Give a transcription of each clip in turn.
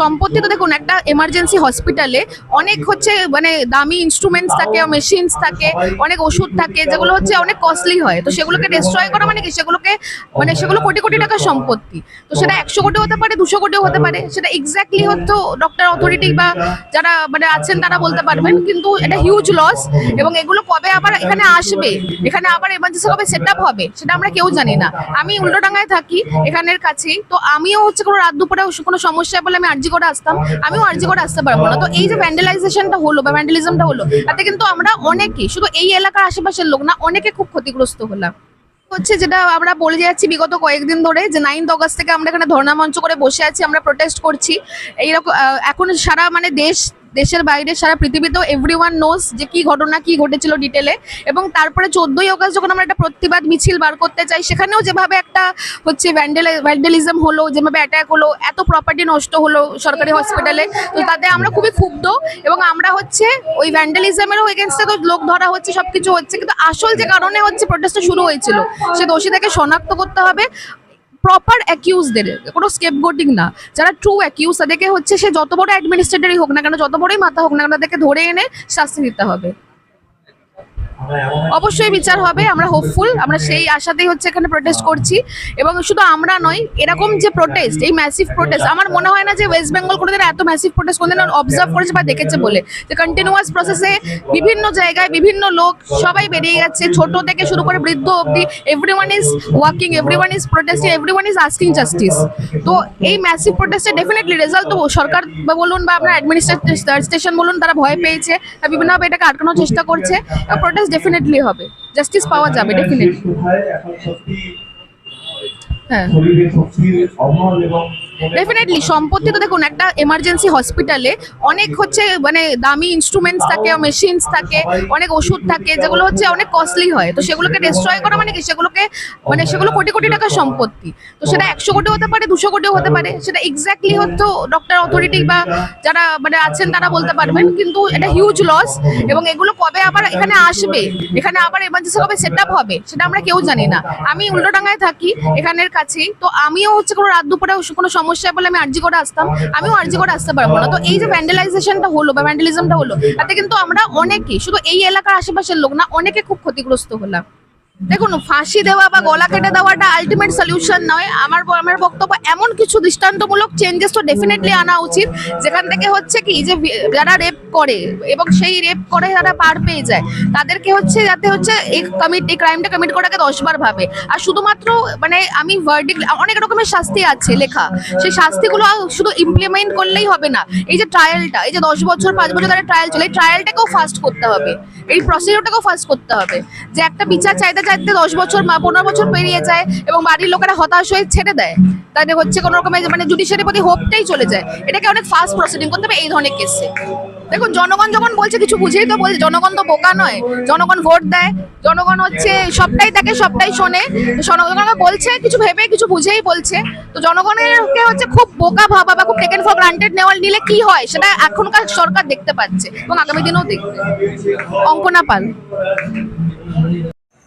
সম্পত্তি তো দেখুন, একটা এমার্জেন্সি হসপিটালে অনেক হচ্ছে মানে দামি ইনস্ট্রুমেন্টস থাকে মেশিনস থাকে, অনেক ওষুধ থাকে, যেগুলো হচ্ছে অনেক কস্টলি হয়। তো সেগুলোকে ডিস্ট্রয় করা মানে কি? সেগুলোকে মানে সেগুলো কোটি কোটি টাকার সম্পত্তি। তো সেটা একশো কোটি হতে পারে, দুশো কোটিও হতে পারে। সেটা এক্স্যাক্টলি হয়তো ডক্টর অথরিটি বা যারা মানে আছেন তারা বলতে পারবেন, কিন্তু এটা হিউজ লস এবং এগুলো কবে আবার এখানে আসবে? এখানে আবার এমার্জেন্সি কবে সেট আপ হবে? সেটা আমরা কেউ জানি না। আমি উল্টোডাঙ্গায় থাকি, এখানের কাছেই। তো আমিও হচ্ছে কোনো রাত দুপুরে কোনো সমস্যা বলে আমি আর্জি করে আসতাম আমিও আরজি করে আসতে পারব না। তো এই যে ভ্যান্ডেলাইজেশনটা হলো বা ভ্যান্ডেলিজমটা হলো, তাতে কিন্তু আমরা অনেকে শুধু এই এলাকার আশেপাশের লোক না, অনেকে খুব ক্ষতিগ্রস্ত হলাম। হচ্ছে যেটা আমরা বলে যাচ্ছি বিগত কয়েকদিন ধরে যে নাইন্থ অগস্ট থেকে আমরা এখানে ধর্ণা মঞ্চ করে বসে আছি, আমরা প্রোটেস্ট করছি। এইরকম এখন সারা মানে দেশ দেশের বাইরে সারা পৃথিবীতেও এভরি ওয়ান নোস যে কি ঘটনা, কি ঘটেছিল ডিটেলে এবং তারপরে চোদ্দই অগস্ট যখন আমরা একটা প্রতিবাদ মিছিল বার করতে চাই, সেখানেও যেভাবে একটা হচ্ছে ভ্যান্ডেলিজম হলো, যেভাবে অ্যাটাক হলো, এত প্রপার্টি নষ্ট হলো সরকারি হসপিটালে তো তাতে আমরা খুবই ক্ষুব্ধ। এবং আমরা হচ্ছে ওই ভ্যান্ডালিজমেরও এগেনস্টে তো লোক ধরা হচ্ছে, সবকিছু হচ্ছে। কিন্তু আসল যে কারণে হচ্ছে প্রোটেস্টটা শুরু হয়েছিল, সে দোষীদেরকে শনাক্ত করতে হবে। প্রপার অ্যাকিউজদের কোনো স্কেপ গোটিং না। যারা ট্রু অ্যাকিউজ তাদেরকে হচ্ছে সে যত বড় অ্যাডমিনিস্ট্রেটরই হোক না কেন, যত বড়ই মাথা হোক না কেন, তাদেরকে ধরে এনে শাস্তি দিতে হবে। অবশ্যই বিচার হবে, আমরা হোপফুল আমরা সেই আশাতেই হচ্ছে এখানে প্রোটেস্ট করছি। এবং শুধু আমরা নয়, এরকম যে প্রোটেস্ট এই ম্যাসিভ প্রোটেস্ট আমার মনে হয় না যে ওয়েস্ট বেঙ্গল কোনোদিন এত ম্যাসিভ প্রোটেস্ট কোনোদিন অবজার্ভ করেছে বা দেখেছে বলে। যে কন্টিনিউয়াস প্রসেসে বিভিন্ন জায়গায় বিভিন্ন লোক, সবাই বেরিয়ে যাচ্ছে ছোট থেকে শুরু করে বৃদ্ধ অবধি everyone is working everyone is protesting everyone is asking justice তো এই ম্যাসিভ প্রোটেস্টে ডেফিনেটলি রেজাল্ট তো সরকার বলুন বা আপনার অ্যাডমিনিস্ট্রেশন বলুন, তারা ভয় পেয়েছে বিভিন্নভাবে এটাকে আটকানোর চেষ্টা করছে। প্রোটেস্ট ডেফিনেটলি হবে। জাস্টিস পাওয়া যাবে ডেফিনেটলি সত্যি হ্যাঁ। ডেফিনেটলি সম্পত্তি তো দেখুন, একটা এমার্জেন্সি হসপিটালে অনেক হচ্ছে মানে দামি ইনস্ট্রুমেন্টস থাকে মেশিনস থাকে, অনেক ওষুধ থাকে, যেগুলো হচ্ছে অনেক কস্টলি হয়। তো সেগুলোকে ডিস্ট্রয় করা মানে কি? সেগুলোকে মানে সেগুলো কোটি কোটি টাকার সম্পত্তি। তো সেটা একশো কোটি হতে পারে, দুশো কোটিও হতে পারে। সেটা এক্স্যাক্টলি হয়তো ডক্টর অথরিটি বা যারা মানে আছেন, তারা বলতে পারবেন। কিন্তু এটা হিউজ লস এবং এগুলো কবে আবার এখানে আসবে? এখানে আবার এমার্জেন্সি কবে সেট আপ হবে? সেটা আমরা কেউ জানি না। আমি উল্টোডাঙ্গায় থাকি, এখানের কাছেই। তো আমিও হচ্ছে কোনো রাত দুপুরে কোনো সমস্যা বলে আমি আর্জি করে আসতাম, আমিও আর্জি করে আসতে পারব না। তো এই যে ভ্যান্ডেলাইজেশনটা হলো বা ভ্যান্ডেলিজমটা হলো, তাতে কিন্তু আমরা অনেকেই, শুধু এই এলাকার আশেপাশের লোক না, অনেকে খুব ক্ষতিগ্রস্ত হলাম। দেখুন, ফাঁসি দেওয়া বা গলা কেটে দেওয়াটা আলটিমেট সলিউশন নয়। আমার আমার বক্তব্য এমন কিছু দৃষ্টান্তমূলক চেঞ্জেস তো ডেফিনেটলি আনা উচিত। যেখান থেকে হচ্ছে কি, যে যারা রেপ করে এবং সেই রেপ করে যারা পার পেয়ে যায়, তাদেরকে হচ্ছে যাতে হচ্ছে এই কমিট এই ক্রাইমটা কমিট করাকে দশবার ভাবে। আর শুধুমাত্র মানে আমি ভার্ডিক অনেক রকমের শাস্তি আছে লেখা। সেই শাস্তিগুলো শুধু ইমপ্লিমেন্ট করলেই হবে না। এই যে ট্রায়ালটা এই যে দশ বছর, পাঁচ বছর ধরে ট্রায়াল চলে, এই ট্রায়ালটাকেও ফাস্ট করতে হবে। এই প্রসিডিওরটাকেও ফাস্ট করতে হবে। যে একটা বিচার চাইতে চাইতে দশ বছর পনেরো বছর পেরিয়ে যায় এবং বাড়ির লোকেরা হতাশ হয়ে ছেড়ে দেয়। তাদের হচ্ছে কোনো রকমের মানে জুডিশিয়ারির প্রতি হোপটাই চলে যায়। এটাকে অনেক ফাস্ট প্রসিডিং করতে হবে এই ধরনের কেসে দেখুন, জনগণ যখন বলছে কিছু বুঝেই তো বলছে, জনগণ তো বোকা নয়। জনগণ ভোট দেয়, জনগণ হচ্ছে সবটাই তাকে সবটাই শোনে। জনগণ বলছে, কিছু ভেবে, কিছু বুঝেই বলছে। তো জনগণেরকে হচ্ছে খুব বোকা ভাবা বা খুব টেকেন ফর গ্রান্টেড নেওয়ার নিলে কি হয়, সেটা এখনকার সরকার দেখতে পাচ্ছে এবং আগামী দিনেও দেখবে। Ankana Pal.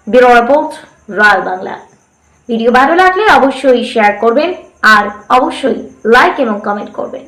Bureau report, Royal Bangla. Video ভালো লাগলে অবশ্যই শেয়ার করবেন আর অবশ্যই লাইক এবং কমেন্ট করবেন।